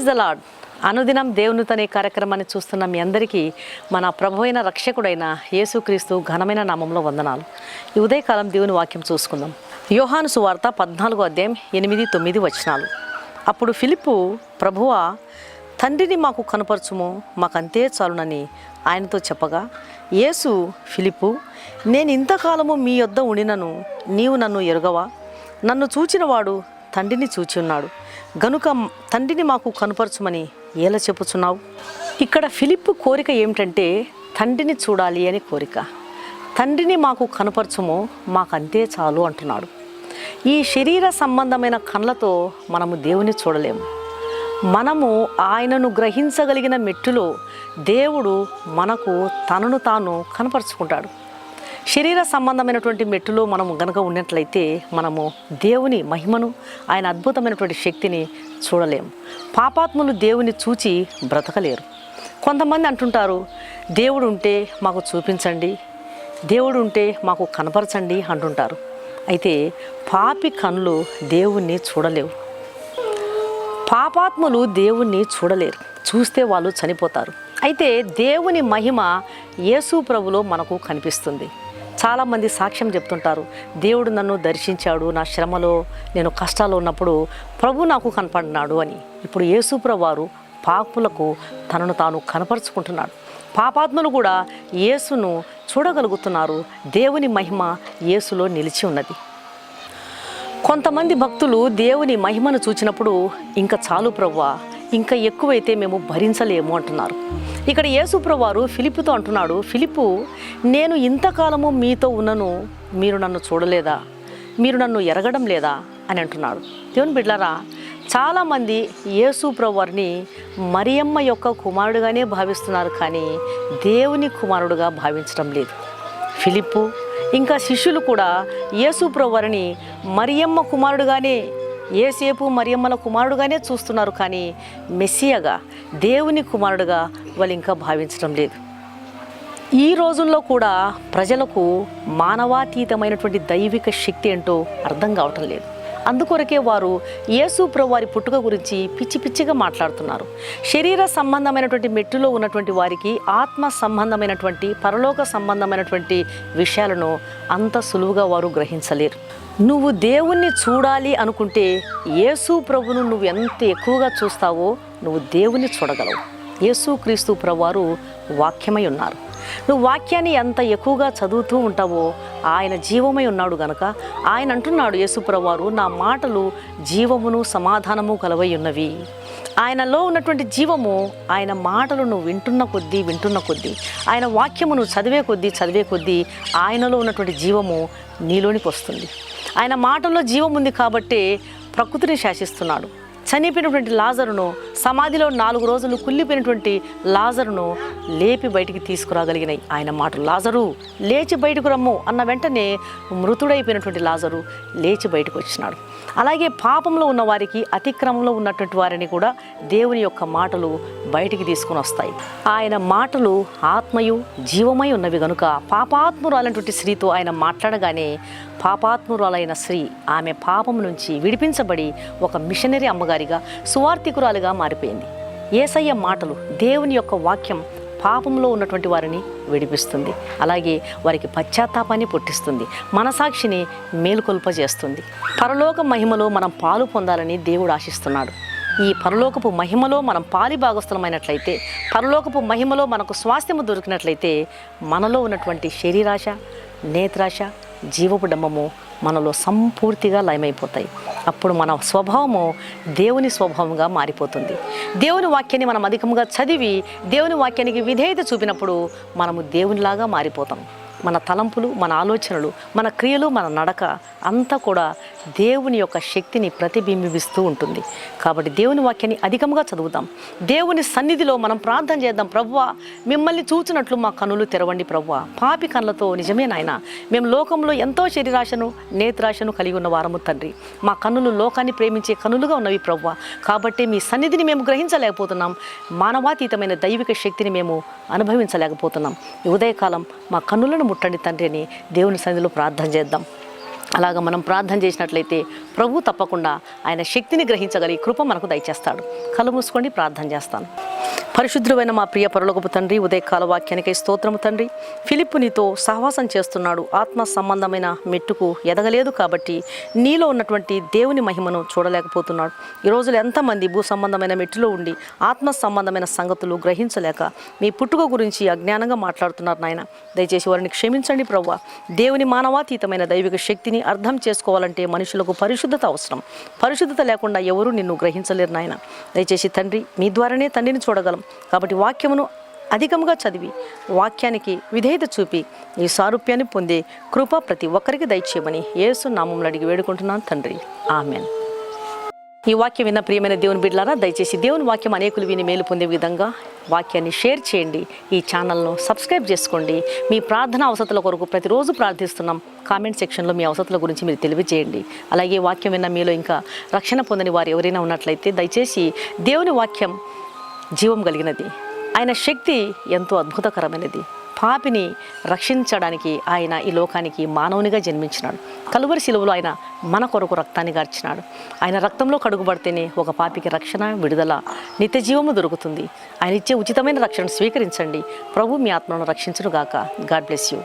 Praise the lord అనుదినం దేవునితో కార్యక్రమాన్ని చూస్తున్న మీ అందరికీ మన ప్రభు అయిన రక్షకుడైన యేసుక్రీస్తు ఘనమైన నామంలో వందనాలు. ఈ ఉదయకాలం దేవుని వాక్యం చూసుకుందాం. యోహాను సువార్త పద్నాలుగో అధ్యాయం ఎనిమిది తొమ్మిది వచనాలు. అప్పుడు ఫిలిప్పు ప్రభువా తండ్రిని మాకు కనపరచుము మాకంతే చాలునని ఆయనతో చెప్పగా యేసు ఫిలిప్పు నేను ఇంతకాలము మీ యొద్ద ఉండినను నీవు నన్ను ఎరుగవా? నన్ను చూచినవాడు తండ్రిని చూచి ఉన్నాడు గనుక తండ్రిని మాకు కనపరచమని ఎలా చెప్పుచున్నావు? ఇక్కడ ఫిలిప్ కోరిక ఏమిటంటే తండ్రిని చూడాలి అని కోరిక. తండ్రిని మాకు కనపరచము మాకు అంతే చాలు అంటున్నాడు. ఈ శరీర సంబంధమైన కళ్ళతో మనము దేవుని చూడలేము. మనము ఆయనను గ్రహించగలిగిన మెట్టులో దేవుడు మనకు తనను తాను కనపరుచుకుంటాడు. శరీర సంబంధమైనటువంటి మెట్టులో మనం గనక ఉన్నట్లయితే మనము దేవుని మహిమను ఆయన అద్భుతమైనటువంటి శక్తిని చూడలేము పాపాత్ములు దేవుని చూచి బ్రతకలేరు. కొంతమంది అంటుంటారు దేవుడు ఉంటే మాకు చూపించండి దేవుడు ఉంటే మాకు కనపరచండి అంటుంటారు. అయితే పాపి కన్నులు దేవుణ్ణి చూడలేవు. పాపాత్ములు దేవుణ్ణి చూడలేరు. చూస్తే వాళ్ళు చనిపోతారు. అయితే దేవుని మహిమ యేసు ప్రభులో మనకు కనిపిస్తుంది. చాలామంది సాక్ష్యం చెప్తుంటారు దేవుడు నన్ను దర్శించాడు నా శ్రమలో నేను కష్టాలు ఉన్నప్పుడు ప్రభు నాకు కనపడినాడు అని. ఇప్పుడు యేసు వారు పాపులకు తనను తాను కనపరుచుకుంటున్నాడు. పాపాత్ములు కూడా యేసును చూడగలుగుతున్నారు. దేవుని మహిమ యేసులో నిలిచి ఉన్నది. కొంతమంది భక్తులు దేవుని మహిమను చూచినప్పుడు ఇంకా చాలు ప్రవ్వా ఇంకా ఎక్కువైతే మేము భరించలేము అంటున్నారు. ఇక్కడ యేసు ప్రభువారు అంటున్నాడు ఫిలిప్పు నేను ఇంతకాలము మీతో ఉన్నను మీరు నన్ను చూడలేదా? మీరు నన్ను ఎరగడం లేదా? అని అంటున్నాడు. దేవుని బిడ్లారా చాలామంది యేసు ప్రభువారిని మరియమ్మ యొక్క కుమారుడుగానే భావిస్తున్నారు కానీ దేవుని కుమారుడుగా భావించడం లేదు. ఫిలిప్పు ఇంకా శిష్యులు కూడా యేసుప్రవారిని మరియమ్మ కుమారుడుగానే ఏసేపు మరియమ్మల కుమారుడుగానే చూస్తున్నారు కానీ మెస్సియగా దేవుని కుమారుడుగా వాళ్ళు ఇంకా భావించడం లేదు. ఈ రోజుల్లో కూడా ప్రజలకు మానవాతీతమైనటువంటి దైవిక శక్తి ఏంటో అర్థం కావటం లేదు. అందుకొరకే వారు యేసు ప్రభు వారి పుట్టుక గురించి పిచ్చి పిచ్చిగా మాట్లాడుతున్నారు. శరీర సంబంధమైనటువంటి మెట్టులో ఉన్నటువంటి వారికి ఆత్మ సంబంధమైనటువంటి పరలోక సంబంధమైనటువంటి విషయాలను అంత సులువుగా వారు గ్రహించలేరు. నువ్వు దేవుణ్ణి చూడాలి అనుకుంటే యేసు ప్రభును నువ్వు ఎంత ఎక్కువగా చూస్తావో నువ్వు దేవుణ్ణి చూడగలవు. యేసు క్రీస్తు వాక్యమై ఉన్నారు. నువ్వు వాక్యాన్ని ఎంత ఎక్కువగా చదువుతూ ఉంటావో ఆయన జీవమై ఉన్నాడు గనక ఆయన అంటున్నాడు యేసుప్రవారు నా మాటలు జీవమును సమాధానము కలవై ఉన్నవి. ఆయనలో ఉన్నటువంటి జీవము ఆయన మాటలు నువ్వు వింటున్న కొద్దీ వింటున్న కొద్దీ ఆయన వాక్యము నువ్వు చదివే కొద్దీ చదివే కొద్దీ ఆయనలో ఉన్నటువంటి జీవము నీలోనికి వస్తుంది. ఆయన మాటల్లో జీవం ఉంది కాబట్టే ప్రకృతిని శాసిస్తున్నాడు. చనిపోయినటువంటి లాజరును సమాధిలో నాలుగు రోజులు కుళ్ళిపోయినటువంటి లాజరును లేపి బయటికి తీసుకురాగలిగినాయి ఆయన మాటలు లాజరు లేచి బయటకు రమ్ము అన్న వెంటనే మృతుడైపోయినటువంటి లాజరు లేచి బయటకు వచ్చినాడు. అలాగే పాపంలో ఉన్న వారికి అతిక్రమంలో ఉన్నటువంటి వారిని కూడా దేవుని యొక్క మాటలు బయటికి తీసుకుని వస్తాయి. ఆయన మాటలు ఆత్మయు జీవమై ఉన్నవి గనుక పాపాత్మురాలైనటువంటి స్త్రీతో ఆయన మాట్లాడగానే పాపాత్మురాలైన స్త్రీ ఆమె పాపం నుంచి విడిపించబడి ఒక మిషనరీ అమ్మగారిగా సువార్థికురాలుగా మారిపోయింది. ఏసయ్య మాటలు దేవుని యొక్క వాక్యం పాపంలో ఉన్నటువంటి వారిని విడిపిస్తుంది. అలాగే వారికి పశ్చాత్తాపాన్ని పుట్టిస్తుంది. మనసాక్షిని మేలుకొల్పజేస్తుంది. పరలోక మహిమలో మనం పాలు పొందాలని దేవుడు ఆశిస్తున్నాడు. ఈ పరలోకపు మహిమలో మనం పాలి భాగస్థలమైనట్లయితే పరలోకపు మహిమలో మనకు స్వాస్థ్యము దొరికినట్లయితే మనలో ఉన్నటువంటి శరీరాశ నేత్రాశ జీవపు డమ్మము మనలో సంపూర్తిగా లయమైపోతాయి. అప్పుడు మన స్వభావము దేవుని స్వభావంగా మారిపోతుంది. దేవుని వాక్యాన్ని మనం అధికంగా చదివి దేవుని వాక్యానికి విధేయత చూపినప్పుడు మనము దేవునిలాగా మారిపోతాం. మన తలంపులు మన ఆలోచనలు మన క్రియలు మన నడక అంతా కూడా దేవుని యొక్క శక్తిని ప్రతిబింబిస్తూ ఉంటుంది. కాబట్టి దేవుని వాక్యాన్ని అధికంగా చదువుతాం దేవుని సన్నిధిలో మనం ప్రార్థన చేద్దాం. ప్రవ్వా మిమ్మల్ని చూచినట్లు మా కనులు తెరవండి ప్రవ్వా. పాపి కళ్ళతో నిజమే నాయన. మేము లోకంలో ఎంతో శరీరాశను నేత్రాశను కలిగి ఉన్న వారము తండ్రి. మా కన్నులు లోకాన్ని ప్రేమించే కనులుగా ఉన్నవి ప్రవ్వా. కాబట్టి మీ సన్నిధిని మేము గ్రహించలేకపోతున్నాం. మానవాతీతమైన దైవిక శక్తిని మేము అనుభవించలేకపోతున్నాం. ఉదయకాలం మా కన్నులను ముట్టండి తండ్రి అని దేవుని సన్నిధిలో ప్రార్థన చేద్దాం. అలాగ మనం ప్రార్థన చేసినట్లయితే ప్రభు తప్పకుండా ఆయన శక్తిని గ్రహించగలిగి కృప మనకు దయచేస్తాడు. కళ్ళు మూసుకోండి ప్రార్థన చేస్తాను. పరిశుద్ధుడైన మా ప్రియ పరలోకపు తండ్రి ఉదయకాల వాక్యానికై స్తోత్రము తండ్రి. ఫిలిప్పు నీతో సహవాసం చేస్తున్నాడు. ఆత్మ సంబంధమైన మెట్టుకు ఎదగలేదు కాబట్టి నీలో ఉన్నటువంటి దేవుని మహిమను చూడలేకపోతున్నాడు. ఈ రోజులు ఎంతమంది భూ సంబంధమైన మెట్టులో ఉండి ఆత్మ సంబంధమైన సంగతులు గ్రహించలేక మీ పుట్టుక గురించి అజ్ఞానంగా మాట్లాడుతున్నారు నాయన. దయచేసి వారిని క్షమించండి ప్రవ్వ. దేవుని మానవాతీతమైన దైవిక శక్తిని అర్థం చేసుకోవాలంటే మనుషులకు పరిశుద్ధత అవసరం. పరిశుద్ధత లేకుండా ఎవరూ నిన్ను గ్రహించలేరు నాయన. దయచేసి తండ్రి మీ ద్వారానే తండ్రిని చూడగలం. కాబట్టి వాక్యమును అధికంగా చదివి వాక్యానికి విధేయత చూపి ఈ సారూప్యాన్ని పొందే కృప ప్రతి ఒక్కరికి దయచేయమని యేసు నామంలో అడిగి వేడుకుంటున్నాను తండ్రి. ఆమెన్. ఈ వాక్యం విన్న ప్రియమైన దేవుని బిడ్డలారా దయచేసి దేవుని వాక్యం అనేకులు విని మేలు పొందే విధంగా వాక్యాన్ని షేర్ చేయండి. ఈ ఛానల్ను సబ్స్క్రైబ్ చేసుకోండి. మీ ప్రార్థన అవసరాల కొరకు ప్రతిరోజు ప్రార్థిస్తున్నాం. కామెంట్ సెక్షన్లో మీ అవసరాల గురించి మీరు తెలియజేయండి. అలాగే వాక్యం విన్న మీలో ఇంకా రక్షణ పొందని వారు ఎవరైనా ఉన్నట్లయితే దయచేసి దేవుని వాక్యం జీవం కలిగినది. ఆయన శక్తి ఎంతో అద్భుతకరమైనది. పాపిని రక్షించడానికి ఆయన ఈ లోకానికి మానవునిగా జన్మించినాడు. కలువరి శిలువలో ఆయన మన కొరకు రక్తాన్ని గార్చినాడు. ఆయన రక్తంలో కడుగుబడితేనే ఒక పాపికి రక్షణ విడుదల నిత్య జీవము దొరుకుతుంది. ఆయన ఇచ్చే ఉచితమైన రక్షణ స్వీకరించండి. ప్రభు మీ ఆత్మను రక్షించును గాక గాడ్ బ్లెస్ యూ.